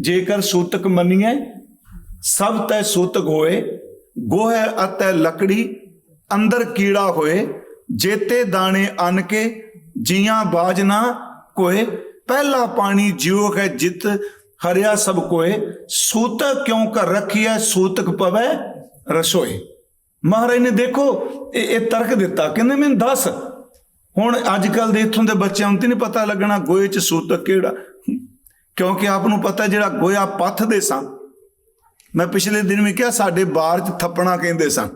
ਜੇਕਰ ਸੂਤਕ ਮੰਨੀਏ ਸਭ ਤੈ ਸੂਤਕ ਹੋਏ, ਗੋਹੇ ਅਤੈ ਲੱਕੜੀ, ਅੰਦਰ ਕੀੜਾ ਹੋਏ, ਜੇਤੇ ਦਾਣੇ ਅਨ ਕੇ ਜੀਆਂ ਬਾਜ ਕੋਏ, ਪਹਿਲਾ ਪਾਣੀ ਜਿਉ ਹੈ ਜਿਤ, ਹਰਿਆ ਸਭ ਕੋਏ, ਸੂਤਕ ਕਿਉਂ ਕਰ ਰੱਖੀਐ, ਸੂਤਕ ਪਵੈ ਰਸੋਏ। ਮਹਾਰਾਜ ਨੇ ਦੇਖੋ, ਇਹ ਇਹ ਤਰਕ ਦਿੱਤਾ, ਕਹਿੰਦੇ ਮੈਨੂੰ ਦੱਸ। ਹੁਣ ਅੱਜ ਕੱਲ ਦੇ ਇਥੋਂ ਦੇ ਬੱਚਿਆਂ ਨੂੰ ਤੇ ਨਹੀਂ ਪਤਾ ਲੱਗਣਾ ਗੋਏ ਚ ਸੂਤਕ ਕਿਹੜਾ ਕਿਉਂਕਿ ਆਪ ਨੂੰ ਪਤਾ ਜਿਹੜਾ ਗੋਇਆ ਪੱਥ ਦੇ ਸਾਂ ਮੈਂ ਪਿਛਲੇ ਦਿਨ ਵੀ ਕਿਹਾ, ਸਾਡੇ ਬਾਹਰ ਚ ਥੱਪਣਾ ਕਹਿੰਦੇ ਸਨ।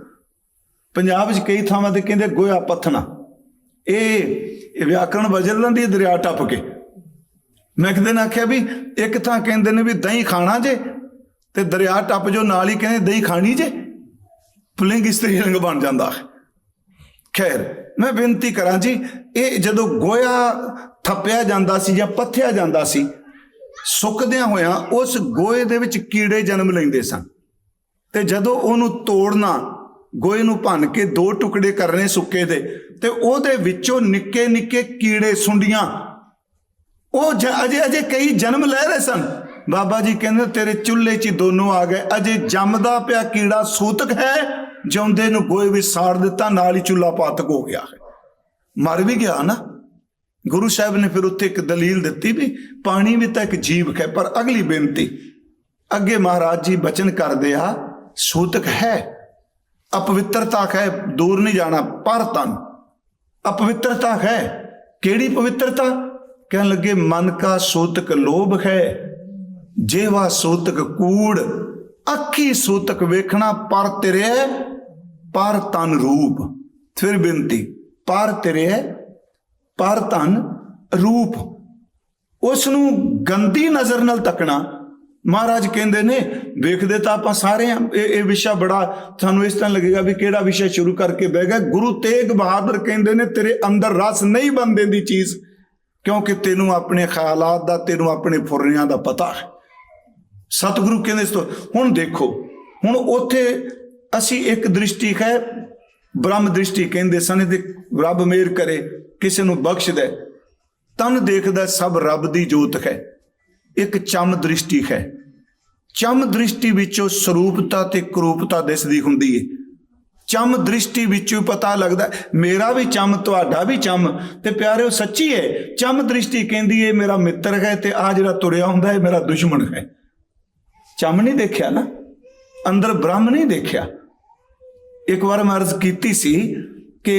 ਪੰਜਾਬ ਵਿੱਚ ਕਈ ਥਾਵਾਂ ਤੇ ਕਹਿੰਦੇ ਗੋਇਆ ਪੱਥਣਾ ਇਹ ਇਹ ਵਿਆਕਰਣ ਬਦਲ ਲੈਂਦੀ ਹੈ ਦਰਿਆ ਟੱਪ ਕੇ। ਮੈਂ ਇੱਕ ਦਿਨ ਆਖਿਆ ਵੀ ਇੱਕ ਥਾਂ ਕਹਿੰਦੇ ਨੇ ਵੀ ਦਹੀਂ ਖਾਣਾ ਜੇ, ਤੇ ਦਰਿਆ ਟੱਪ ਜੋ ਨਾਲ ਹੀ ਕਹਿੰਦੇ ਦਹੀਂ ਖਾਣੀ ਜੇ। ਪੁਲਿੰਗ ਇਸਤਰੀਲਿੰਗ ਬਣ ਜਾਂਦਾ ਖੈਰ, ਮੈਂ ਬੇਨਤੀ ਕਰਾਂ ਜੀ, ਇਹ ਜਦੋਂ ਗੋਇਆ ਥੱਪਿਆ ਜਾਂਦਾ ਸੀ ਜਾਂ ਪੱਥਿਆ ਜਾਂਦਾ ਸੀ ਸੁੱਕਦਿਆਂ ਹੋਇਆਂ ਉਸ ਗੋਏ ਦੇ ਵਿੱਚ ਕੀੜੇ ਜਨਮ ਲੈਂਦੇ ਸਨ। ਤੇ ਜਦੋਂ ਉਹਨੂੰ ਤੋੜਨਾ ਗੋਏ ਨੂੰ ਭੰਨ ਕੇ ਦੋ ਟੁਕੜੇ ਕਰਨੇ ਸੁੱਕੇ ਦੇ, ਤੇ ਉਹਦੇ ਵਿੱਚੋਂ ਨਿੱਕੇ ਨਿੱਕੇ ਕੀੜੇ, ਸੁੰਡੀਆਂ, ਉਹ ਜ- ਅਜੇ ਅਜੇ ਕਈ ਜਨਮ ਲੈ ਰਹੇ ਸਨ। ਬਾਬਾ ਜੀ ਕਹਿੰਦੇ, ਤੇਰੇ ਚੁੱਲ੍ਹੇ 'ਚ ਹੀ ਦੋਨੋਂ ਆ ਗਏ। ਅਜੇ ਜੰਮਦਾ ਪਿਆ ਕੀੜਾ ਸੂਤਕ ਹੈ, ਜਿਉਂਦੇ ਨੂੰ ਗੋਏ ਵਿੱਚ ਸਾੜ ਦਿੱਤਾ, ਨਾਲ ਹੀ ਚੁੱਲ੍ਹਾ ਪਾਤਕ ਹੋ ਗਿਆ ਮਰ ਵੀ ਗਿਆ ਨਾ। ਗੁਰੂ ਸਾਹਿਬ ਨੇ ਫਿਰ ਉੱਥੇ ਇੱਕ ਦਲੀਲ ਦਿੱਤੀ ਵੀ ਪਾਣੀ ਵੀ ਤਾਂ ਇੱਕ ਜੀਵ ਹੈ, ਪਰ ਅਗਲੀ ਬੇਨਤੀ, ਅੱਗੇ ਮਹਾਰਾਜ ਜੀ ਬਚਨ ਕਰਦੇ ਆ, ਸੂਤਕ ਹੈ, ਅਪਵਿੱਤਰਤਾ ਹੈ ਦੂਰ ਨਹੀਂ ਜਾਣਾ, ਪਰ ਤਨ, ਅਪਵਿੱਤਰਤਾ ਹੈ ਕਿਹੜੀ ਪਵਿੱਤਰਤਾ? ਕਹਿਣ ਲੱਗੇ, ਮਨ ਕਾ ਸੂਤਕ ਲੋਭ ਹੈ, ਜੇਵਾ ਸੂਤਕ ਕੂੜ, ਅੱਖੀ ਸੂਤਕ ਵੇਖਣਾ ਪਰ ਤੇਰੇ ਪਰ ਤਨ ਰੂਪ। ਫਿਰ ਬੇਨਤੀ, ਪਰ ਤੇਰੇ ਪਰ ਧਨ ਰੂਪ। ਉਸ ਨੂੰ ਗੰਦੀ ਨਜ਼ਰ ਨਾਲ ਤੱਕਣਾ, ਮਹਾਰਾਜ ਕਹਿੰਦੇ ਨੇ, ਵੇਖਦੇ ਤਾਂ ਆਪਾਂ ਸਾਰੇ ਆ, ਇਹ ਇਹ ਵਿਸ਼ਾ ਬੜਾ ਤੁਹਾਨੂੰ ਇਸ ਤਰ੍ਹਾਂ ਲੱਗੇਗਾ ਵੀ ਕਿਹੜਾ ਵਿਸ਼ਾ ਸ਼ੁਰੂ ਕਰਕੇ ਬਹਿ ਗਿਆ। ਗੁਰੂ ਤੇਗ ਬਹਾਦਰ ਕਹਿੰਦੇ ਨੇ, ਤੇਰੇ ਅੰਦਰ ਰਸ ਨਹੀਂ ਬੰਦੇ ਦੀ ਚੀਜ਼, ਕਿਉਂਕਿ ਤੈਨੂੰ ਆਪਣੇ ਖਿਆਲਾਤ ਦਾ, ਤੈਨੂੰ ਆਪਣੇ ਫੁਰਨਿਆਂ ਦਾ ਪਤਾ ਹੈ। ਸਤਿਗੁਰੂ ਕਹਿੰਦੇ ਹੁਣ ਦੇਖੋ, ਹੁਣ ਉੱਥੇ ਅਸੀਂ ਇੱਕ ਦ੍ਰਿਸ਼ਟੀ ਹੈ, ਬ੍ਰਹਮ ਦ੍ਰਿਸ਼ਟੀ ਕਹਿੰਦੇ ਸਨ ਤੇ ਰੱਬ ਮੇਰ ਕਰੇ। ਕਿਸੇ ਨੂੰ ਬਖਸ਼ ਦੇ, ਤਨ ਦੇਖਦਾ ਸਭ ਰੱਬ ਦੀ ਜੋਤ ਹੈ। ਇੱਕ ਚਮ ਦ੍ਰਿਸ਼ਟੀ ਹੈ। ਚਮ ਦ੍ਰਿਸ਼ਟੀ ਵਿੱਚੋਂ ਸਰੂਪਤਾ ਤੇ ਕਰੂਪਤਾ ਦਿਸਦੀ ਹੁੰਦੀ ਏ। ਚਮ ਦ੍ਰਿਸ਼ਟੀ ਵਿੱਚੋਂ ਪਤਾ ਲੱਗਦਾ, ਮੇਰਾ ਵੀ ਚਮ, ਤੁਹਾਡਾ ਵੀ ਚਮ ਤੇ ਪਿਆਰਿਓ ਸੱਚੀ ਏ, ਚਮ ਦ੍ਰਿਸ਼ਟੀ ਕਹਿੰਦੀ ਏ, ਮੇਰਾ ਮਿੱਤਰ ਹੈ ਤੇ ਆ ਜਿਹੜਾ ਤੁਰਿਆ ਹੁੰਦਾ ਏ, ਮੇਰਾ ਦੁਸ਼ਮਣ ਹੈ। ਚਮ ਨਹੀਂ ਦੇਖਿਆ ਨਾ? ਅੰਦਰ ਬ੍ਰਹਮ ਨਹੀਂ ਦੇਖਿਆ। ਇੱਕ ਵਾਰ ਮੈਂ ਅਰਜ਼ ਕੀਤੀ ਸੀ ਕਿ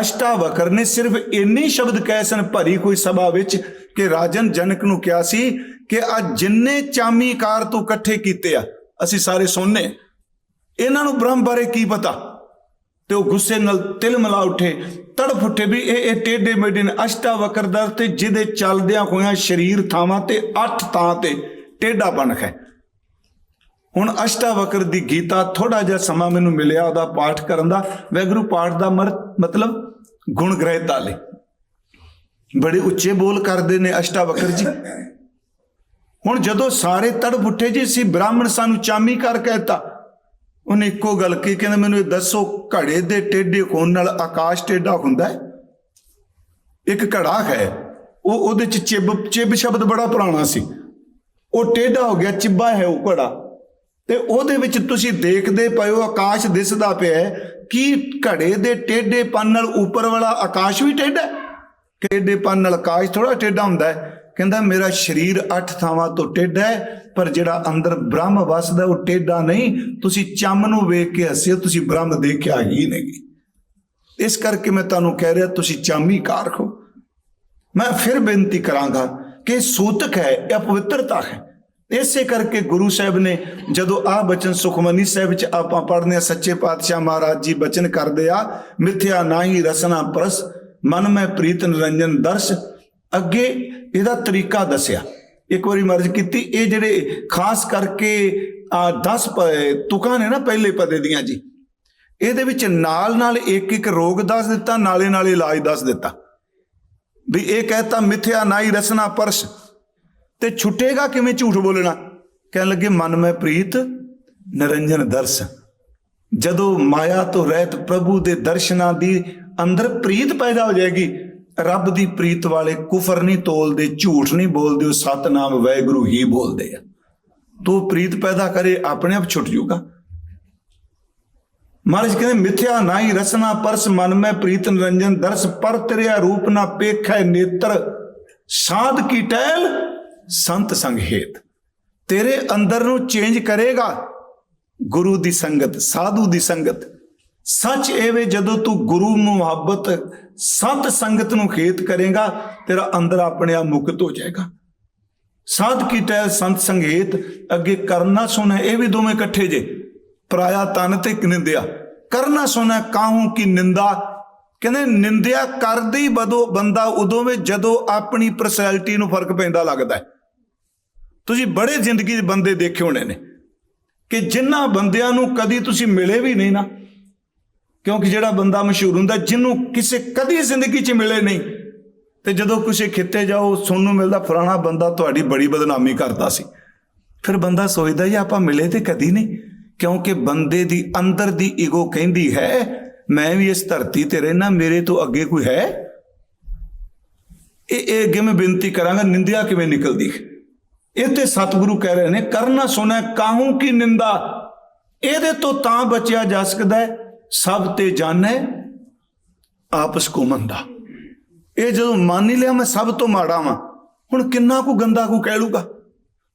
ਅਸ਼ਟਾਵਕਰ ਨੇ ਸਿਰਫ ਇੰਨੇ ਸ਼ਬਦ ਕਹਿ ਸਨ ਭਰੀ ਕੋਈ ਸਭਾ ਵਿੱਚ ਕਿ ਰਾਜਨ ਜਨਕ ਨੂੰ ਕਿਹਾ ਸੀ ਕਿ ਆ ਜਿੰਨੇ ਚਾਮੀਕਾਰ ਤੂੰ ਇਕੱਠੇ ਕੀਤੇ ਆ, ਅਸੀਂ ਸਾਰੇ ਸੁਣਨੇ ਇਹਨਾਂ ਨੂੰ ਬ੍ਰਹਮ ਬਾਰੇ ਕੀ ਪਤਾ? ਤੇ ਉਹ ਗੁੱਸੇ ਨਾਲ ਤਿਲ ਮਿਲਾ ਉੱਠੇ। ਤੜਫ ਉੱਠੇ ਵੀ ਇਹ ਇਹ ਟੇਡੇ ਮੇਡੇ ਨੇ। ਅਸ਼ਟਾਵਕਰ ਦਰ ਤੇ ਜਿਹਦੇ ਚੱਲਦਿਆਂ ਹੋਇਆਂ ਸਰੀਰ ਥਾਵਾਂ ਤੇ ਅੱਠ ਥਾਂ ਤੇ ਟੇਡਾ ਬਣਖ ਹੈ। ਹੁਣ ਅਸ਼ਟਾਵਕਰ ਦੀ ਗੀਤਾ ਥੋੜਾ ਜਿਹਾ ਸਮਾਂ ਮੈਨੂੰ ਮਿਲਿਆ ਉਹਦਾ ਪਾਠ ਕਰਨ ਦਾ। ਵੈਗਰੂ ਪਾਠ ਦਾ ਮਰ- ਮਤਲਬ ਗੁਣ ਗ੍ਰਹਿਤਾ ਲਈ ਬੜੇ ਉੱਚੇ ਬੋਲ ਕਰਦੇ ਨੇ ਅਸ਼ਟਾਵਕਰ ਜੀ। ਹੁਣ ਜਦੋਂ ਸਾਰੇ ਤੜਪ ਉੱਠੇ ਜੀ ਸੀ ਬ੍ਰਾਹਮਣ ਸਾਨੂੰ ਚਾਮੀ ਕਰ ਕਹਿਤਾ। ਉਹਨੇ ਇੱਕੋ ਗੱਲ ਕੀ ਕਹਿੰਦਾ ਮੈਨੂੰ ਇਹ ਦੱਸੋ, ਘੜੇ ਦੇ ਟੇਢੇ ਕੋਣ ਨਾਲ ਆਕਾਸ਼ ਟੇਢਾ ਹੁੰਦਾ ਹੈ? ਇੱਕ ਘੜਾ ਹੈ। ਉਹ ਉਹਦੇ ਚ ਚਿਬ ਚਿਬ ਸ਼ਬਦ ਬੜਾ ਪੁਰਾਣਾ ਸੀ। ਉਹ ਟੇਢਾ ਹੋ ਗਿਆ, ਚਿੱਬਾ ਹੈ ਉਹ ਘੜਾ। ਤੇ ਉਹਦੇ ਵਿੱਚ ਤੁਸੀਂ ਦੇਖਦੇ ਪਏ ਹੋ, ਆਕਾਸ਼ ਦਿਸਦਾ ਪਿਆ ਹੈ। ਕੀ ਘੜੇ ਦੇ ਟੇਢੇ ਪੰਨ ਨਾਲ ਉੱਪਰ ਵਾਲਾ ਆਕਾਸ਼ ਵੀ ਟੇਢਾ ਹੈ? ਟੇਢੇ ਪੰਨ ਨਾਲ ਆਕਾਸ਼ ਥੋੜਾ ਟੇਢਾ ਹੁੰਦਾ ਹੈ। ਕਹਿੰਦਾ, ਮੇਰਾ ਸਰੀਰ ਅੱਠ ਥਾਵਾਂ ਤੋਂ ਟੇਢਾ ਹੈ, ਪਰ ਜਿਹੜਾ ਅੰਦਰ ਬ੍ਰਹਮ ਵਸਦਾ ਉਹ ਟੇਢਾ ਨਹੀਂ। ਤੁਸੀਂ ਚੰਮ ਨੂੰ ਵੇਖ ਕੇ ਹੱਸਿਓ ਤੁਸੀਂ ਬ੍ਰਹਮ ਦੇਖਿਆ ਹੀ ਨਹੀਂ। ਇਸ ਕਰਕੇ ਮੈਂ ਤੁਹਾਨੂੰ ਕਹਿ ਰਿਹਾ, ਤੁਸੀਂ ਚਾਮੀ ਕਾਰ ਹੋ ਮੈਂ ਫਿਰ ਬੇਨਤੀ ਕਰਾਂਗਾ ਕਿ ਸੂਤਕ ਹੈ, ਇਹ ਪਵਿੱਤਰਤਾ ਹੈ। ਇਸੇ ਕਰਕੇ ਗੁਰੂ ਸਾਹਿਬ ਨੇ ਜਦੋਂ ਆਹ ਬਚਨ ਸੁਖਮਨੀ ਸਾਹਿਬ ਵਿੱਚ ਆਪਾਂ ਪੜ੍ਹਨੇ ਆ ਸੱਚੇ ਪਾਤਸ਼ਾਹ ਮਹਾਰਾਜ ਜੀ ਬਚਨ ਕਰਦੇ ਆ, ਮਿਥਿਆ ਨਾਹੀ ਰਸਨਾ ਪਰਸ, ਮਨ ਮੈਂ ਪ੍ਰੀਤ ਨਿਰੰਜਨ ਦਰਸ਼। ਅੱਗੇ ਇਹਦਾ ਤਰੀਕਾ ਦੱਸਿਆ। ਇੱਕ ਵਾਰੀ ਮਰਜ਼ ਕੀਤੀ, ਇਹ ਜਿਹੜੇ ਖਾਸ ਕਰਕੇ ਆ 10 ਤੁਕਾਂ ਨੇ ਨਾ ਪਹਿਲੇ ਪਦੇ ਦੀਆਂ ਜੀ, ਇਹਦੇ ਵਿੱਚ ਨਾਲ ਨਾਲ ਇੱਕ ਇੱਕ ਰੋਗ ਦੱਸ ਦਿੱਤਾ ਨਾਲੇ ਨਾਲੇ ਇਲਾਜ ਦੱਸ ਦਿੱਤਾ। ਵੀ ਇਹ ਕਹਤਾ, ਮਿਥਿਆ ਨਾਈ ਰਸਨਾ ਪਰਸ਼। ਤੇ ਛੁੱਟੇਗਾ ਕਿਵੇਂ ਝੂਠ ਬੋਲਣਾ? ਕਹਿਣ ਲੱਗੇ, ਮਨ ਮੈਂ ਪ੍ਰੀਤ, ਨਿਰੰਜਨ ਦਰਸ। ਜਦੋਂ ਮਾਇਆ ਤੋਂ ਰਹਿਤ ਪ੍ਰਭੂ ਦੇ ਦਰਸ਼ਨਾਂ ਦੀ ਅੰਦਰ ਪ੍ਰੀਤ ਪੈਦਾ ਹੋ ਜਾਏਗੀ, ਰੱਬ ਦੀ ਪ੍ਰੀਤ ਵਾਲੇ ਕੁਫਰ ਨਹੀਂ ਤੋਲਦੇ, ਝੂਠ ਨਹੀਂ ਬੋਲਦੇ, ਉਹ ਸਤਨਾਮ ਵਾਹਿਗੁਰੂ ਹੀ ਬੋਲਦੇ ਆ। ਤੂੰ ਪ੍ਰੀਤ ਪੈਦਾ ਕਰੇ, ਆਪਣੇ ਆਪ ਛੁੱਟ ਜੂਗਾ ਮਹਾਰਾਜ ਕਹਿੰਦੇ, ਮਿਥਿਆ ਨਾਹੀ ਰਸਨਾ ਪਰਸ, ਮਨ ਮੈਂ ਪ੍ਰੀਤ, ਨਿਰੰਜਨ ਦਰਸ, ਪਰ ਤੇਰਿਆ ਰੂਪ ਨਾ ਪੇਖੈ ਨੇਤਰ। ਸਾਧ ਕੀ ਟਹਿਲ ਸੰਤ ਸੰਗ ਹੇਤ। ਤੇਰੇ ਅੰਦਰ ਨੂੰ ਚੇਂਜ ਕਰੇਗਾ। ਗੁਰੂ ਦੀ ਸੰਗਤ, ਸਾਧੂ ਦੀ ਸੰਗਤ। ਸੱਚ ਇਹ ਵੇ ਜਦੋਂ ਤੂੰ ਗੁਰੂ ਮੁਹੱਬਤ, ਸੰਤ ਸੰਗਤ ਨੂੰ ਖੇਤ ਕਰੇਗਾ, ਤੇਰਾ ਅੰਦਰ ਆਪਣੇ ਆਪ ਮੁਕਤ ਹੋ ਜਾਏਗਾ। ਸਾਧ ਕੀ ਟਹਿਲ ਸੰਤ ਸੰਗੇਤ ਅੱਗੇ ਕਰਨਾ ਸੁਣਾ, ਇਹ ਵੀ ਦੋਵੇਂ ਇਕੱਠੇ ਜੇ। ਪਰਾਇਆ ਤਨ ਤੇ ਨਿੰਦਿਆ। ਕਰਨਾ ਸੁਣਾ, ਕਾਹੂ ਕੀ ਨਿੰਦਾ। ਕਹਿੰਦੇ ਨਿੰਦਿਆ ਕਰਦੀ ਬਦੋ ਬੰਦਾ ਉਦੋਂ ਵਿੱਚ ਜਦੋਂ ਆਪਣੀ ਪਰਸਨੈਲਿਟੀ ਨੂੰ ਫ਼ਰਕ ਪੈਂਦਾ ਲੱਗਦਾ ਹੈ। ਤੁਸੀਂ ਬੜੇ ਜ਼ਿੰਦਗੀ ਦੇ ਬੰਦੇ ਦੇਖੇ ਹੋਣੇ ਨੇ ਕਿ ਜਿਨ੍ਹਾਂ ਬੰਦਿਆਂ ਨੂੰ ਕਦੀ ਤੁਸੀਂ ਮਿਲੇ ਵੀ ਨਹੀਂ ਨਾ, ਕਿਉਂਕਿ ਜਿਹੜਾ ਬੰਦਾ ਮਸ਼ਹੂਰ ਹੁੰਦਾ, ਜਿਹਨੂੰ ਕਿਸੇ ਕਦੀ ਜ਼ਿੰਦਗੀ 'ਚ ਮਿਲੇ ਨਹੀਂ, ਤੇ ਜਦੋਂ ਕਿਸੇ ਖਿੱਤੇ ਜਾਓ, ਸੁਣਨ ਨੂੰ ਮਿਲਦਾ ਫਲਾਣਾ ਬੰਦਾ ਤੁਹਾਡੀ ਬੜੀ ਬਦਨਾਮੀ ਕਰਦਾ ਸੀ। ਫਿਰ ਬੰਦਾ ਸੋਚਦਾ ਜੀ ਆਪਾਂ ਮਿਲੇ ਤੇ ਕਦੀ ਨਹੀਂ, ਕਿਉਂਕਿ ਬੰਦੇ ਦੀ ਅੰਦਰ ਦੀ ਈਗੋ ਕਹਿੰਦੀ ਹੈ, ਮੈਂ ਵੀ ਇਸ ਧਰਤੀ ਤੇ ਰਹਿਣਾ ਮੇਰੇ ਤੋਂ ਅੱਗੇ ਕੋਈ ਹੈ? ਇਹ ਇਹ ਅੱਗੇ ਮੈਂ ਬੇਨਤੀ ਕਰਾਂਗਾ, ਨਿੰਦਿਆ ਕਿਵੇਂ ਨਿਕਲਦੀ? ਹੈ ਇਹ ਤੇ ਸਤਿਗੁਰੂ ਕਹਿ ਰਹੇ ਨੇ, ਕਰਨਾ ਸੁਣੈ, ਕਾਹੂ ਕੀ ਨਿੰਦਾ? ਇਹਦੇ ਤੋਂ ਤਾਂ ਬਚਿਆ ਜਾ ਸਕਦਾ ਹੈ, ਸਭ ਤੇ ਜਾਣੈ ਆਪਸ ਕੋ ਮੰਦਾ ਇਹ ਜਦੋਂ ਮੰਨ ਹੀ ਲਿਆ, ਮੈਂ ਸਭ ਤੋਂ ਮਾੜਾ ਵਾਂ। ਹੁਣ ਕਿੰਨਾ ਕੁ ਗੰਦਾ ਕੋ ਕਹਿ ਲੂਗਾ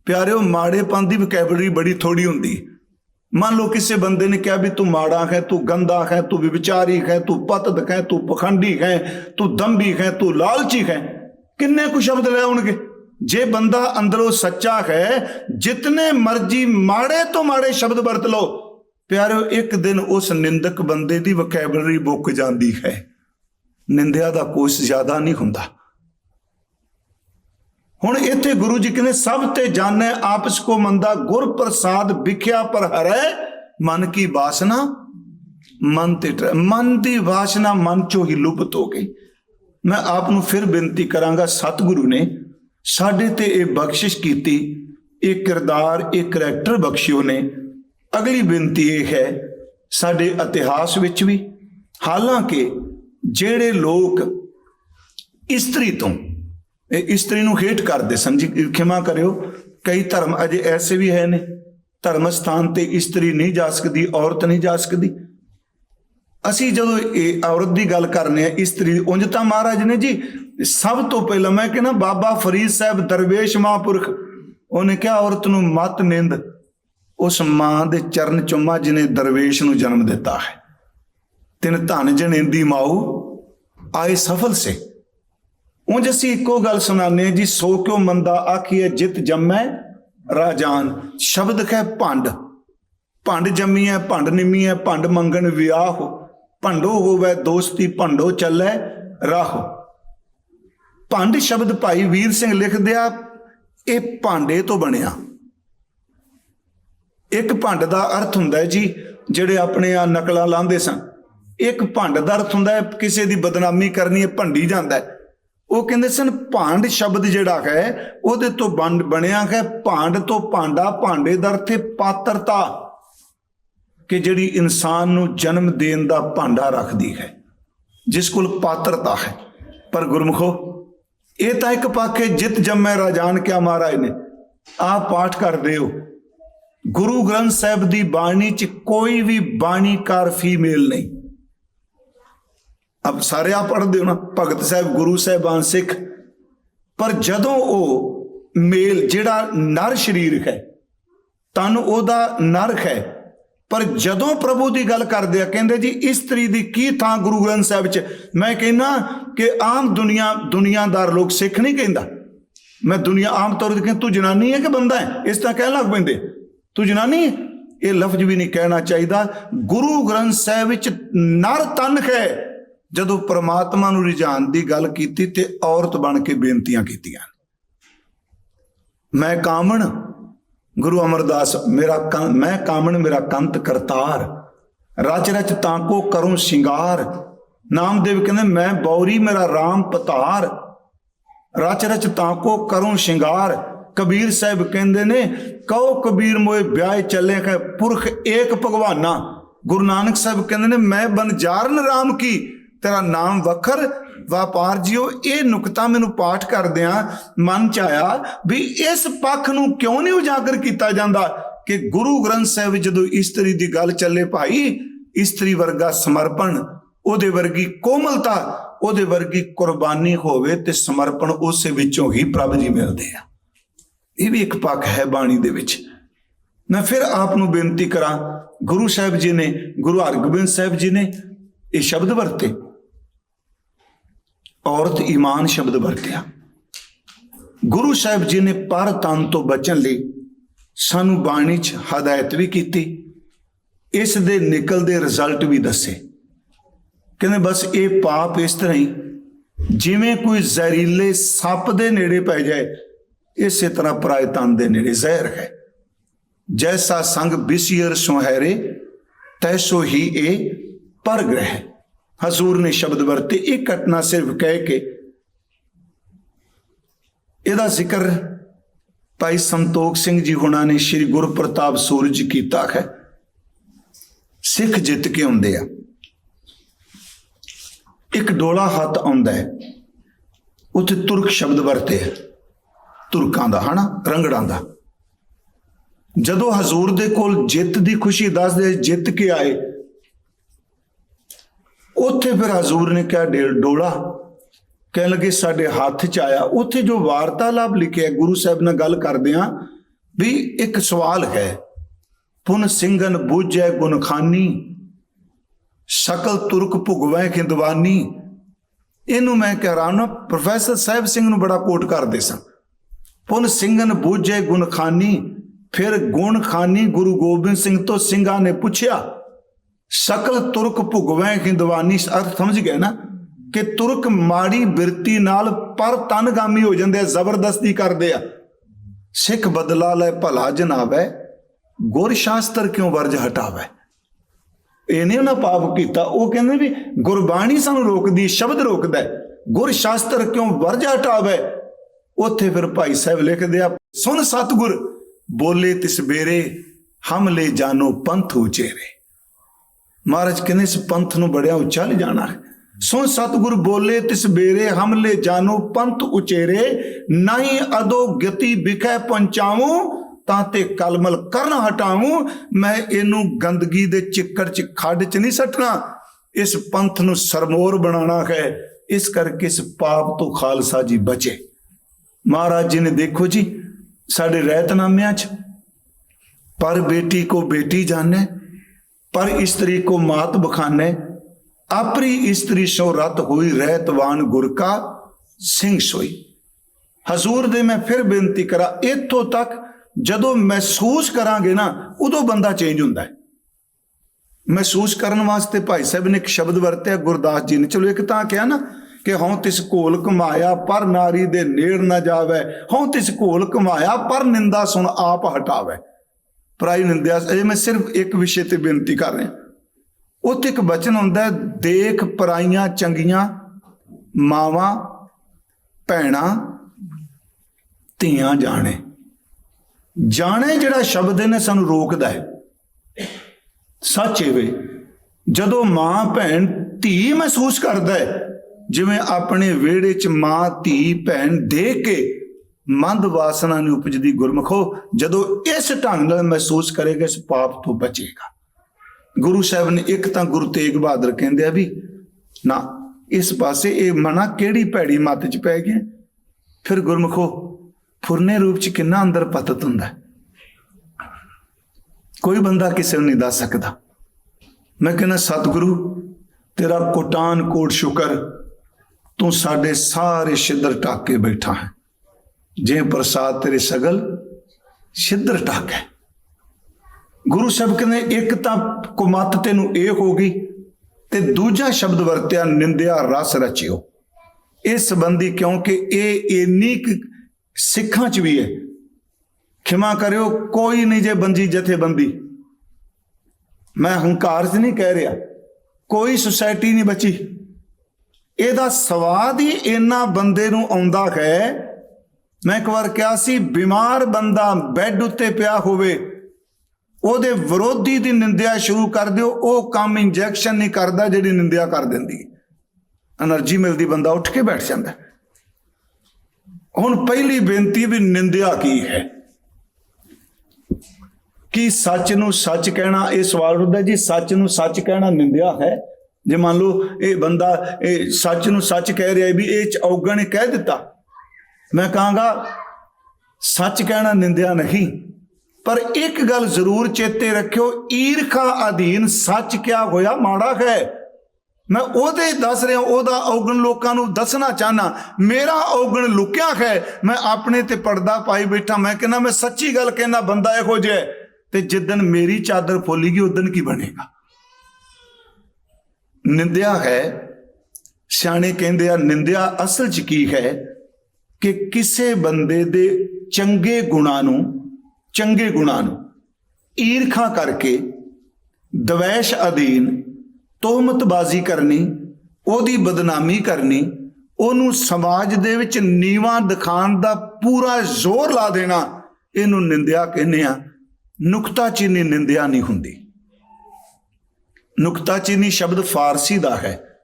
ਪਿਆਰਿਓ, ਮਾੜੇਪਨ ਦੀ ਵਕੈਬਲਰੀ ਬੜੀ ਥੋੜੀ ਹੁੰਦੀ ਮੰਨ ਲਓ ਕਿਸੇ ਬੰਦੇ ਨੇ ਕਿਹਾ ਵੀ ਤੂੰ ਮਾੜਾ ਹੈ, ਤੂੰ ਗੰਦਾ ਹੈ, ਤੂੰ ਵਿਚਾਰੀ ਹੈ, ਤੂੰ ਪਤਦ ਹੈ, ਤੂੰ ਪਖੰਡੀ ਹੈ, ਤੂੰ ਦੰਭੀ ਹੈ, ਤੂੰ ਲਾਲਚੀ ਹੈ। ਕਿੰਨੇ ਕੁ ਸ਼ਬਦ ਲੈ ਆਉਣਗੇ? ਜੇ ਬੰਦਾ ਅੰਦਰੋਂ ਸੱਚਾ ਹੈ, ਜਿਤਨੇ ਮਰਜ਼ੀ ਮਾੜੇ ਤੋਂ ਮਾੜੇ ਸ਼ਬਦ ਵਰਤ ਲਓ ਪਿਆਰਿਓ ਇੱਕ ਦਿਨ ਉਸ ਨਿੰਦਕ ਬੰਦੇ ਦੀ ਵਕੈਬਲਰੀ ਬੁੱਕ ਜਾਂਦੀ ਹੈ। ਨਿੰਦਿਆ ਦਾ ਕੋਸ਼ ਜ਼ਿਆਦਾ ਨਹੀਂ ਹੁੰਦਾ। ਹੁਣ ਇੱਥੇ ਗੁਰੂ ਜੀ ਕਹਿੰਦੇ, ਸਭ ਤੇ ਜਾਣੈ, ਆਪਸ ਕੋ ਮੰਦਾ ਗੁਰ ਪ੍ਰਸਾਦ ਵਿਖਿਆ ਪਰ ਹਰੈ, ਮਨ ਕੀ ਵਾਸਨਾ, ਮਨ ਤੇ ਮਨ ਦੀ ਵਾਸਨਾ ਮਨ ਚੋਂ ਹੀ ਲੁਪਤ ਹੋ ਗਈ। ਮੈਂ ਆਪ ਨੂੰ ਫਿਰ ਬੇਨਤੀ ਕਰਾਂਗਾ, ਸਤਿਗੁਰੂ ਨੇ ਸਾਡੇ ਤੇ ਇਹ ਬਖਸ਼ਿਸ਼ ਕੀਤੀ, ਇਹ ਕਿਰਦਾਰ, ਇਹ ਕਰੈਕਟਰ ਬਖਸ਼ਿਓ ਨੇ। ਅਗਲੀ ਬੇਨਤੀ ਇਹ ਹੈ, ਸਾਡੇ ਇਤਿਹਾਸ ਵਿੱਚ ਵੀ, ਹਾਲਾਂਕਿ ਜਿਹੜੇ ਲੋਕ ਇਸਤਰੀ ਤੋਂ ਇਸਤਰੀ ਨੂੰ ਹੇਟ ਕਰਦੇ ਸਨ ਖਿਮਾ ਕਰਿਓ, ਕਈ ਧਰਮ ਅਜੇ ਐਸੇ ਵੀ ਹੈ ਨੇ। ਧਰਮ ਸਥਾਨ ਤੇ ਇਸਤਰੀ ਨਹੀਂ ਜਾ ਸਕਦੀ, ਔਰਤ ਨਹੀਂ ਜਾ ਸਕਦੀ। ਅਸੀਂ ਜਦੋਂ ਇਹ ਔਰਤ ਦੀ ਗੱਲ ਕਰਨੇ ਆ ਇਸਤਰੀ ਦੀ, ਉਂਝ ਤਾਂ ਮਹਾਰਾਜ ਨੇ ਜੀ ਸਭ ਤੋਂ ਪਹਿਲਾਂ ਮੈਂ ਕਹਿੰਦਾ ਬਾਬਾ ਫਰੀਦ ਸਾਹਿਬ ਦਰਵੇਸ਼ ਮਹਾਂਪੁਰਖ ਉਹਨੇ ਕਿਹਾ ਔਰਤ ਨੂੰ ਮਤ ਨਿੰਦ ਉਸ ਮਾਂ ਦੇ ਚਰਨ ਚੁੰਮਾ ਜਿਹਨੇ ਦਰਵੇਸ਼ ਨੂੰ ਜਨਮ ਦਿੱਤਾ ਹੈ। ਤਿੰਨ ਧਨ ਜਨੇਂਦੀ ਮਾਉ ਆਏ ਸਫਲ ਸੇ। ਉਂਝ ਅਸੀਂ ਇੱਕੋ ਗੱਲ ਸੁਣਾਉਂਦੇ ਹਾਂ ਜੀ ਸੋ ਕਿਉ ਮੰਦਾ ਆਖੀਏ ਜਿਤ ਜੰਮੈ ਰਾਜਾਨ ਸ਼ਬਦ ਹੈ ਭੰਡ। ਭੰਡ ਜੰਮੀ ਹੈ ਭੰਡ ਨਿੰਮੀ ਹੈ ਭੰਡ ਮੰਗਣ ਵਿਆਹ ਭੰਡੋ ਹੋਵੇ, ਦੋਸਤੀ ਭੰਡੋ ਚੱਲੇ, ਰਾਹ। ਭੰਡ ਸ਼ਬਦ ਭਾਈ ਵੀਰ ਸਿੰਘ ਲਿਖਦੇ ਆ ਇਹ ਭਾਂਡੇ ਤੋਂ ਬਣਿਆ। ਇੱਕ ਭੰਡ ਦਾ ਅਰਥ ਹੁੰਦਾ ਜੀ, ਜਿਹੜੇ ਆਪਣੇ ਆ ਨਕਲਾਂ ਲਾਉਂਦੇ ਸਨ। ਇੱਕ ਭੰਡ ਦਾ ਅਰਥ ਹੁੰਦਾ ਹੈ, ਕਿਸੇ ਦੀ ਬਦਨਾਮੀ ਕਰਨੀ ਹੈ, ਭੰਡੀ ਜਾਂਦਾ ਉਹ ਕਹਿੰਦੇ ਸਨ, ਭਾਂਡ ਸ਼ਬਦ ਜਿਹੜਾ ਹੈ, ਉਹਦੇ ਤੋਂ ਬਣ ਬਣਿਆ ਹੈ, ਭਾਂਡ ਤੋਂ ਭਾਂਡਾ, ਭਾਂਡੇ ਦਾ ਅਰਥ ਹੈ ਪਾਤਰਤਾ। ਕਿ ਜਿਹੜੀ ਇਨਸਾਨ ਨੂੰ ਜਨਮ ਦੇਣ ਦਾ ਭਾਂਡਾ ਰੱਖਦੀ ਹੈ, ਜਿਸ ਕੋਲ ਪਾਤਰਤਾ ਹੈ। ਪਰ ਗੁਰਮੁਖੋ, ਇਹ ਤਾਂ ਇੱਕ ਪਾਕੇ ਜਿਤ ਜੰਮੈ ਰਾਜਾਨ ਕਿਆ ਮਹਾਰਾਜ ਨੇ। ਆਹ ਪਾਠ ਕਰਦੇ ਹੋ। ਗੁਰੂ ਗ੍ਰੰਥ ਸਾਹਿਬ ਦੀ ਬਾਣੀ 'ਚ ਕੋਈ ਵੀ ਬਾਣੀਕਾਰ ਫੀਮੇਲ ਨਹੀਂ। ਅਬ ਸਾਰੇ ਆ ਪੜ੍ਹਦੇ ਹੋ ਨਾ, ਭਗਤ ਸਾਹਿਬ, ਗੁਰੂ ਸਾਹਿਬਾਨ, ਸਿੱਖ। ਪਰ ਜਦੋਂ ਉਹ ਮੇਲ, ਜਿਹੜਾ ਨਰ ਸਰੀਰ ਹੈ, ਤਨ ਉਹਦਾ ਨਰ ਹੈ ਪਰ ਜਦੋਂ ਪ੍ਰਭੂ ਦੀ ਗੱਲ ਕਰਦੇ ਆ, ਕਹਿੰਦੇ ਜੀ ਇਸਤਰੀ ਦੀ ਕੀ ਥਾਂ ਗੁਰੂ ਗ੍ਰੰਥ ਸਾਹਿਬ 'ਚ? ਮੈਂ ਕਹਿੰਨਾ ਕਿ ਆਮ ਦੁਨੀਆ, ਦੁਨੀਆਦਾਰ ਲੋਕ ਸਿੱਖ ਨਹੀਂ ਕਹਿੰਦਾ। ਮੈਂ ਦੁਨੀਆ ਆਮ ਤੌਰ ਤੇ ਕਹਿੰਦਾ, ਤੂੰ ਜਨਾਨੀ ਹੈ ਕਿ ਬੰਦਾ ਹੈ? ਇਸ ਤਰ੍ਹਾਂ ਕਹਿਣ ਲੱਗ ਪੈਂਦੇ। ਤੂੰ ਜਨਾਨੀ ਇਹ ਲਫ਼ਜ਼ ਵੀ ਨਹੀਂ ਕਹਿਣਾ ਚਾਹੀਦਾ। ਗੁਰੂ ਗ੍ਰੰਥ ਸਾਹਿਬ ਵਿੱਚ ਨਰ ਤਨਖ ਹੈ। ਜਦੋਂ ਪ੍ਰਮਾਤਮਾ ਨੂੰ ਰਿਝਾਣ ਦੀ ਗੱਲ ਕੀਤੀ ਤੇ ਔਰਤ ਬਣ ਕੇ ਬੇਨਤੀਆਂ ਕੀਤੀਆਂ। ਮੈਂ ਕਾਮਣ ਗੁਰੂ ਅਮਰਦਾਸ, ਮੇਰਾ ਮੈਂ ਕਾਮਣ, ਮੇਰਾ ਕੰਤ ਕਰਤਾਰ। ਰਚ ਰਚ ਤਾਂ ਕੋ ਕਰੂੰ ਸ਼ਿੰਗਾਰ। ਨਾਮਦੇਵ ਕਹਿੰਦੇ, ਮੈਂ ਬੌਰੀ, ਮੇਰਾ RAM ਪਤਾਰ। ਰਚ ਰਚ ਤਾਂ ਕੋ ਕਰੂੰ ਸ਼ਿੰਗਾਰ। ਕਬੀਰ ਸਾਹਿਬ ਕਹਿੰਦੇ ਨੇ ਕਹੋ ਕਬੀਰ ਮੋਏ ਵਿਆਹ ਚੱਲੇ ਹੈ ਪੁਰਖ ਏਕ ਭਗਵਾਨਾ। ਗੁਰੂ ਨਾਨਕ ਸਾਹਿਬ ਕਹਿੰਦੇ ਨੇ, ਮੈਂ ਬਨਜਾਰਨ RAM ਕੀ? ਤੇਰਾ ਨਾਮ ਵਖਰ, ਵਪਾਰ ਜਿਓ, ਇਹ ਨੁਕਤਾ ਮੈਨੂੰ ਪਾਠ ਕਰਦਿਆਂ ਮਨ ਚ ਆਇਆ ਵੀ ਇਸ ਪੱਖ ਨੂੰ ਕਿਉਂ ਨਹੀਂ ਉਜਾਗਰ ਕੀਤਾ ਜਾਂਦਾ ਕਿ ਗੁਰੂ ਗ੍ਰੰਥ ਸਾਹਿਬ ਜਦੋਂ ਇਸਤਰੀ ਦੀ ਗੱਲ ਚੱਲੇ ਭਾਈ, ਇਸਤਰੀ ਵਰਗਾ ਸਮਰਪਣ, ਉਹਦੇ ਵਰਗੀ ਕੋਮਲਤਾ, ਉਹਦੇ ਵਰਗੀ ਕੁਰਬਾਨੀ ਹੋਵੇ ਤੇ ਸਮਰਪਣ ਉਸੇ ਵਿੱਚੋਂ ਹੀ ਪ੍ਰਭ ਜੀ ਮਿਲਦੇ ਆ। ਇਹ ਵੀ ਇੱਕ ਪੱਖ ਹੈ ਬਾਣੀ ਦੇ ਵਿੱਚ। ਮੈਂ ਫਿਰ ਆਪ ਨੂੰ ਬੇਨਤੀ ਕਰਾਂ, ਗੁਰੂ ਸਾਹਿਬ ਜੀ ਨੇ, ਗੁਰੂ ਹਰਗੋਬਿੰਦ ਸਾਹਿਬ ਜੀ ਨੇ ਇਹ ਸ਼ਬਦ ਵਰਤੇ। ਔਰਤ ਈਮਾਨ ਸ਼ਬਦ ਵਰਤਿਆ। ਗੁਰੂ ਸਾਹਿਬ ਜੀ ਨੇ ਪਰ ਤਨ ਤੋਂ ਬਚਣ ਲਈ ਸਾਨੂੰ ਬਾਣੀ 'ਚ ਹਦਾਇਤ ਵੀ ਕੀਤੀ, ਇਸ ਦੇ ਨਿਕਲਦੇ ਰਿਜ਼ਲਟ ਵੀ ਦੱਸੇ। ਕਹਿੰਦੇ ਬਸ ਇਹ ਪਾਪ ਇਸ ਤਰ੍ਹਾਂ ਹੀ, ਜਿਵੇਂ ਕੋਈ ਜ਼ਹਿਰੀਲੇ ਸੱਪ ਦੇ ਨੇੜੇ ਪੈ ਜਾਏ, ਇਸੇ ਤਰ੍ਹਾਂ ਪਰਾਏ ਤਨ ਦੇ ਨੇੜੇ ਜ਼ਹਿਰ ਹੈ। ਜੈਸਾ ਸੰਗ ਬਿਸਿਰ ਸੁਹਰੇ, ਤੈਸੋ ਹੀ ਇਹ ਪਰਗ੍ਰਹਿ। ਹਜ਼ੂਰ ਨੇ ਸ਼ਬਦ ਵਰਤੇ, ਇਹ ਘਟਨਾ ਸਿਰਫ ਕਹਿ ਕੇ ਇਹਦਾ ਜ਼ਿਕਰ ਭਾਈ ਸੰਤੋਖ ਸਿੰਘ ਜੀ ਹੁਣਾਂ ਨੇ ਸ੍ਰੀ ਗੁਰੂ ਪ੍ਰਤਾਪ ਸੂਰਜ ਕੀਤਾ ਹੈ। ਸਿੱਖ ਜਿੱਤ ਕੇ ਆਉਂਦੇ ਆ। ਇੱਕ ਡੋਲਾ ਹੱਥ ਆਉਂਦਾ ਹੈ, ਉੱਥੇ ਤੁਰਕ ਸ਼ਬਦ ਵਰਤੇ ਆ। ਤੁਰਕਾਂ ਦਾ, ਹਨਾ? ਰੰਗੜਾਂ ਦਾ। ਜਦੋਂ ਹਜ਼ੂਰ ਦੇ ਕੋਲ ਜਿੱਤ ਦੀ ਖੁਸ਼ੀ ਦੱਸਦੇ, ਜਿੱਤ ਕੇ ਆਏ ਉੱਥੇ ਫਿਰ ਹਜ਼ੂਰ ਨੇ ਕਿਹਾ, ਡੇਲ ਡੋਲਾ। ਕਹਿਣ ਲੱਗੇ, ਸਾਡੇ ਹੱਥ 'ਚ ਆਇਆ। ਉੱਥੇ ਜੋ ਵਾਰਤਾਲਾਪ ਲਿਖਿਆ ਗੁਰੂ ਸਾਹਿਬ ਨਾਲ ਗੱਲ ਕਰਦੇ ਆ ਵੀ ਇੱਕ ਸਵਾਲ ਹੈ। ਪੁਨ ਸਿੰਘਨ ਬੂਝੈ ਗੁਨਖਾਨੀ ਸਕਲ ਤੁਰਕ ਭੁਗਵੈ ਖਿੰਦਵਾਨੀ। ਇਹਨੂੰ ਮੈਂ ਕਹਿ ਰਹਾ ਨਾ ਪ੍ਰੋਫੈਸਰ ਸਾਹਿਬ ਸਿੰਘ ਨੂੰ ਬੜਾ ਕੋਟ ਕਰਦੇ ਸਾਂ। ਪੁਨ ਸਿੰਘਨ ਬੂਝੈ ਗੁਨਖਾਨੀ ਫਿਰ ਗੁਣ ਖਾਨੀ ਗੁਰੂ ਗੋਬਿੰਦ ਸਿੰਘ ਤੋਂ ਸਿੰਘਾਂ ਨੇ ਪੁੱਛਿਆ ਸਕਲ ਤੁਰਕ ਭੁਗਵੈ ਖਿੰਦਵਾਨੀ ਅਰਥ ਸਮਝ ਗਏ ਨਾ? ਕਿ ਤੁਰਕ ਮਾੜੀ ਬਿਰਤੀ ਨਾਲ ਪਰ ਤਨਗਾਮੀ ਹੋ ਜਾਂਦੇ ਆ, ਜ਼ਬਰਦਸਤੀ ਕਰਦੇ ਆ। ਸਿੱਖ ਬਦਲਾ ਲੈ ਭਲਾ ਜਨਾਵੇ, ਗੁਰ ਸ਼ਾਸਤਰ ਕਿਉਂ ਵਰਜ ਹਟਾਵੇ? ਇਹਨੇ ਉਹਨਾਂ ਪਾਪ ਕੀਤਾ, ਉਹ ਕਹਿੰਦੇ ਵੀ ਗੁਰਬਾਣੀ ਸਾਨੂੰ ਰੋਕਦੀ, ਸ਼ਬਦ ਰੋਕਦਾ ਹੈ। ਗੁਰ ਸ਼ਾਸਤਰ ਕਿਉਂ ਵਰਜ ਹਟਾਵੇ? ਉੱਥੇ ਫਿਰ ਭਾਈ ਸਾਹਿਬ ਲਿਖਦੇ ਆ, ਸੁਣ ਸਤਗੁਰ, ਬੋਲੇ ਤਿਸ ਬੇਰੇ, ਹਮ ਲੈ ਜਾਨੋ ਪੰਥ ਉਚੇਰੇ। ਮਹਾਰਾਜ ਕਹਿੰਦੇ ਇਸ ਪੰਥ ਨੂੰ ਬੜਿਆ ਉੱਚਾ ਲੈ ਜਾਣਾ ਹੈ। ਸੁਨ ਸਤਗੁਰ ਬੋਲੇ, ਤਿਸ ਬੇਰੇ ਹਮਲੇ ਲੈ ਜਾਨੋ, ਪੰਥ ਉਚੇਰੇ, ਨਹੀਂ ਅਦੋ ਗਤੀ ਵਿਖੇ ਪਹੁੰਚਾਉ, ਤਾਂ ਤੇ ਕਲਮਲ ਕਰਨ ਹਟਾਉ, ਮੈਂ ਇਹਨੂੰ ਗੰਦਗੀ ਦੇ ਚਿੱਕੜ ਚ ਖੱਡ ਚ ਨਹੀਂ ਸੱਟਣਾ। ਇਸ ਪੰਥ ਨੂੰ ਸਰਮੋਰ ਬਣਾਉਣਾ ਹੈ। ਇਸ ਕਰਕੇ ਇਸ ਪਾਪ ਤੋਂ ਖਾਲਸਾ ਜੀ ਬਚੇ। ਮਹਾਰਾਜ ਜੀ ਨੇ ਦੇਖੋ ਜੀ, ਸਾਡੇ ਰਹਿਤਨਾਮਿਆਂ 'ਚ, ਪਰ ਬੇਟੀ ਕੋ ਬੇਟੀ ਜਾਣੇ ਪਰ ਇਸਤਰੀ ਕੋ ਮਾਤ ਬਖਾਨੇ, ਆਪਰੀ ਇਸਤਰੀ ਸੋ ਰਤ ਹੋਈ ਰਹਿਤਵਾਨ ਗੁਰ ਕਾ ਸਿੰਘ ਸੋਈ। ਹਜ਼ੂਰ ਦੇ ਮੈਂ ਫਿਰ ਬੇਨਤੀ ਕਰਾਂ ਇੱਥੋਂ ਤੱਕ ਜਦੋਂ ਮਹਿਸੂਸ ਕਰਾਂਗੇ ਨਾ, ਉਦੋਂ ਬੰਦਾ ਚੇਂਜ ਹੁੰਦਾ ਹੈ। ਮਹਿਸੂਸ ਕਰਨ ਵਾਸਤੇ ਭਾਈ ਸਾਹਿਬ ਨੇ ਇੱਕ ਸ਼ਬਦ ਵਰਤਿਆ, ਗੁਰਦਾਸ ਜੀ ਨੇ। ਚਲੋ ਇੱਕ ਤਾਂ ਕਿਹਾ ਨਾ ਕਿ ਹਉ ਤਿਸ ਕੋਲ ਕਮਾਇਆ ਪਰ ਨਾਰੀ ਦੇ ਨੇੜ ਨਾ ਜਾਵੇ, ਹਉ ਤਿਸ ਕੋਲ ਕਮਾਇਆ ਪਰ ਨਿੰਦਾ ਸੁਣ ਆਪ ਹਟਾਵੇ। ਪਰਾਈ ਨਿੰਦਿਆ ਇਹ ਮੈਂ ਸਿਰਫ ਇੱਕ ਵਿਸ਼ੇ ਤੇ ਬੇਨਤੀ ਕਰ ਰਿਹਾ। ਉੱਥੇ ਇੱਕ ਬਚਨ ਹੁੰਦਾ ਦੇਖ ਪਰਾਈਆਂ ਚੰਗੀਆਂ, ਮਾਵਾਂ ਭੈਣਾਂ, ਧੀਆਂ ਜਾਣੇ। ਜਾਣੇ ਜਿਹੜਾ ਸ਼ਬਦ ਇਹਨੇ ਸਾਨੂੰ ਰੋਕਦਾ ਹੈ। ਸੱਚ ਇਹ ਵੇ, ਜਦੋਂ ਮਾਂ, ਭੈਣ, ਧੀ ਮਹਿਸੂਸ ਕਰਦਾ ਹੈ, ਜਿਵੇਂ ਆਪਣੇ ਵਿਹੜੇ 'ਚ ਮਾਂ, ਧੀ, ਭੈਣ ਦੇਖ ਕੇ ਮੰਦ ਵਾਸਨਾ ਨੂੰ ਉਪਜਦੀ ਗੁਰਮਖੋ, ਜਦੋਂ ਇਸ ਢੰਗ ਨਾਲ ਮਹਿਸੂਸ ਕਰੇਗਾ, ਇਸ ਪਾਪ ਤੋਂ ਬਚੇਗਾ। ਗੁਰੂ ਸਾਹਿਬ ਨੇ ਇੱਕ ਤਾਂ ਗੁਰੂ ਤੇਗ ਬਹਾਦਰ ਕਹਿੰਦੇ ਆ ਵੀ, ਨਾ, ਇਸ ਪਾਸੇ ਇਹ ਮਨਾ ਕਿਹੜੀ ਭੈੜੀ ਮੱਤ 'ਚ ਪੈ ਗਿਆ? ਫਿਰ ਗੁਰਮਖੋ, ਫੁਰਨੇ ਰੂਪ 'ਚ ਕਿੰਨਾ ਅੰਦਰ ਪਤਤ ਹੁੰਦਾ? ਕੋਈ ਬੰਦਾ ਕਿਸੇ ਨੂੰ ਨਹੀਂ ਦੱਸ ਸਕਦਾ। ਮੈਂ ਕਹਿੰਦਾ, ਸਤਿਗੁਰੂ, ਤੇਰਾ ਕੋਟਾਨ ਕੋਟ ਸ਼ੁਕਰ, ਤੂੰ ਸਾਡੇ ਸਾਰੇ ਛਿੱਦਰ ਢੱਕ ਕੇ ਬੈਠਾ ਹੈ। ਜੇ ਪ੍ਰਸਾਦ ਤੇਰੇ ਸਗਲ ਛਿੱਦਰ ਢੱਕ ਹੈ। ਗੁਰੂ ਸਾਹਿਬ ਕਹਿੰਦੇ, ਇੱਕ ਤਾਂ ਕੁਮਤ ਤੈਨੂੰ ਇਹ ਹੋ ਗਈ ਤੇ ਦੂਜਾ ਸ਼ਬਦ ਵਰਤਿਆ, ਨਿੰਦਿਆ, ਰਸ ਰਚਿਓ। ਇਸ ਸੰਬੰਧੀ ਕਿਉਂਕਿ ਇਹ ਇੰਨੀ ਕੁ ਸਿੱਖਾਂ 'ਚ ਵੀ ਹੈ। ਖਿਮਾ ਕਰਿਓ, ਕੋਈ ਨਹੀਂ ਜੇ ਬੰਜੀ ਜਥੇਬੰਦੀ। ਮੈਂ ਹੰਕਾਰ 'ਚ ਨਹੀਂ ਕਹਿ ਰਿਹਾ, ਕੋਈ ਸੁਸਾਇਟੀ ਨਹੀਂ ਬਚੀ। ਇਹਦਾ ਸਵਾਦ ਹੀ ਇੰਨਾ ਬੰਦੇ ਨੂੰ ਆਉਂਦਾ ਹੈ ਮੈਂ ਇੱਕ ਵਾਰ ਕਿਹਾ ਸੀ, ਬਿਮਾਰ ਬੰਦਾ ਬੈੱਡ ਉੱਤੇ ਪਿਆ ਹੋਵੇ, ਉਹਦੇ ਵਿਰੋਧੀ ਦੀ ਨਿੰਦਿਆ ਸ਼ੁਰੂ ਕਰ ਦਿਓ, ਉਹ ਕੰਮ ਇੰਜੈਕਸ਼ਨ ਨਹੀਂ ਕਰਦਾ ਜਿਹੜੀ ਨਿੰਦਿਆ ਕਰ ਦਿੰਦੀ। ਐਨਰਜੀ ਮਿਲਦੀ ਬੰਦਾ ਉੱਠ ਕੇ ਬੈਠ ਜਾਂਦਾ। ਹੁਣ ਪਹਿਲੀ ਬੇਨਤੀ ਵੀ ਨਿੰਦਿਆ ਕੀ ਹੈ? ਕੀ ਸੱਚ ਨੂੰ ਸੱਚ ਕਹਿਣਾ, ਇਹ ਸਵਾਲ ਹੁੰਦਾ ਜੀ, ਸੱਚ ਨੂੰ ਸੱਚ ਕਹਿਣਾ ਨਿੰਦਿਆ ਹੈ? ਜੇ ਮੰਨ ਲਓ ਇਹ ਬੰਦਾ ਇਹ ਸੱਚ ਨੂੰ ਸੱਚ ਕਹਿ ਰਿਹਾ ਵੀ ਇਹ ਚ ਔਗਣ ਕਹਿ ਦਿੱਤਾ ਮੈਂ ਕਹਾਂਗਾ, ਸੱਚ ਕਹਿਣਾ ਨਿੰਦਿਆ ਨਹੀਂ, ਪਰ ਇੱਕ ਗੱਲ ਜ਼ਰੂਰ ਚੇਤੇ ਰੱਖਿਓ, ਈਰਖਾ ਅਧੀਨ ਸੱਚ ਕਿਆ ਹੋਇਆ ਮਾੜਾ ਹੈ। ਮੈਂ ਉਹਦੇ ਦੱਸ ਰਿਹਾ, ਉਹਦਾ ਔਗਣ ਲੋਕਾਂ ਨੂੰ ਦੱਸਣਾ ਚਾਹਨਾ, ਮੇਰਾ ਔਗਣ ਲੁਕਿਆ ਹੈ, ਮੈਂ ਆਪਣੇ ਤੇ ਪਰਦਾ ਪਾਈ ਬੈਠਾ, ਮੈਂ ਕਹਿੰਦਾ, ਮੈਂ ਸੱਚੀ ਗੱਲ ਕਹਿੰਦਾ, ਬੰਦਾ ਇਹੋ ਜਿਹਾ ਤੇ ਜਿੱਦਨ ਮੇਰੀ ਚਾਦਰ ਫੋਲੀਗੀ ਉਦਨ ਕੀ ਬਣੇਗਾ? ਨਿੰਦਿਆ ਹੈ, ਸਿਆਣੇ ਕਹਿੰਦੇ ਆ, ਨਿੰਦਿਆ ਅਸਲ 'ਚ ਕੀ ਹੈ? ਕਿ ਕਿਸੇ ਬੰਦੇ ਦੇ ਚੰਗੇ ਗੁਣਾਂ ਨੂੰ, ਚੰਗੇ ਗੁਣਾਂ ਨੂੰ ਈਰਖਾ ਕਰਕੇ ਦਵੈਸ਼ ਅਧੀਨ ਤੋਹਮਤਬਾਜ਼ੀ ਕਰਨੀ, ਉਹਦੀ ਬਦਨਾਮੀ ਕਰਨੀ, ਉਹਨੂੰ ਸਮਾਜ ਦੇ ਵਿੱਚ ਨੀਵਾਂ ਦਿਖਾਉਣ ਦਾ ਪੂਰਾ ਜ਼ੋਰ ਲਾ ਦੇਣਾ, ਇਹਨੂੰ ਨਿੰਦਿਆ ਕਹਿੰਦੇ ਆ। ਨੁਕਤਾਚੀਨੀ ਨਿੰਦਿਆ ਨਹੀਂ ਹੁੰਦੀ। ਨੁਕਤਾਚੀਨੀ ਸ਼ਬਦ ਫਾਰਸੀ ਦਾ ਹੈ।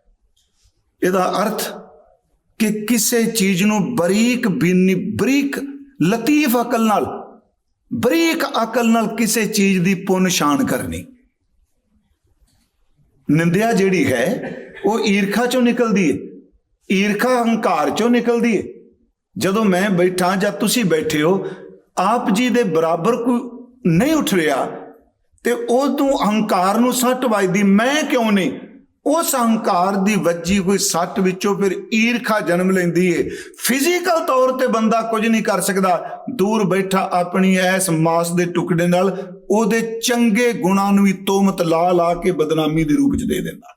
ਇਹਦਾ ਅਰਥ ਕਿ ਕਿਸੇ ਚੀਜ਼ ਨੂੰ ਬਰੀਕ ਬੀਨੀ ਬਰੀਕ ਲਤੀਫ ਅਕਲ ਨਾਲ, ਬਰੀਕ ਅਕਲ ਨਾਲ ਕਿਸੇ ਚੀਜ਼ ਦੀ ਪੁੰਨ ਸ਼ਾਨ ਕਰਨੀ। ਨਿੰਦਿਆ ਜਿਹੜੀ ਹੈ, ਉਹ ਈਰਖਾ ਚੋਂ ਨਿਕਲਦੀ ਹੈ ਈਰਖਾ ਹੰਕਾਰ ਚੋਂ ਨਿਕਲਦੀ ਹੈ ਜਦੋਂ ਮੈਂ ਬੈਠਾ ਜਾਂ ਤੁਸੀਂ ਬੈਠੇ ਹੋ, ਆਪ ਜੀ ਦੇ ਬਰਾਬਰ ਕੋਈ ਨਹੀਂ ਉੱਠ ਰਿਹਾ, ਤੇ ਉਹ ਤੋਂ ਹੰਕਾਰ ਨੂੰ ਸੱਟ ਵੱਜਦੀ, ਮੈਂ ਕਿਉਂ ਨਹੀਂ? ਉਸ ਅਹੰਕਾਰ ਦੀ ਵੱਜੀ ਕੋਈ ਸੱਟ ਵਿੱਚੋਂ ਫਿਰ ਈਰਖਾ ਜਨਮ ਲੈਂਦੀ ਏ। ਫਿਜ਼ੀਕਲ ਤੌਰ ਤੇ ਬੰਦਾ ਕੁਝ ਨਹੀਂ ਕਰ ਸਕਦਾ। ਦੂਰ ਬੈਠਾ ਆਪਣੀ ਐਸ ਮਾਸ ਦੇ ਟੁਕੜੇ ਨਾਲ ਉਹਦੇ ਚੰਗੇ ਗੁਣਾਂ ਨੂੰ ਵੀ ਤੋਮਤ ਲਾ ਲਾ ਕੇ ਬਦਨਾਮੀ ਦੇ ਰੂਪ ਚ ਦੇ ਦਿੰਦਾ।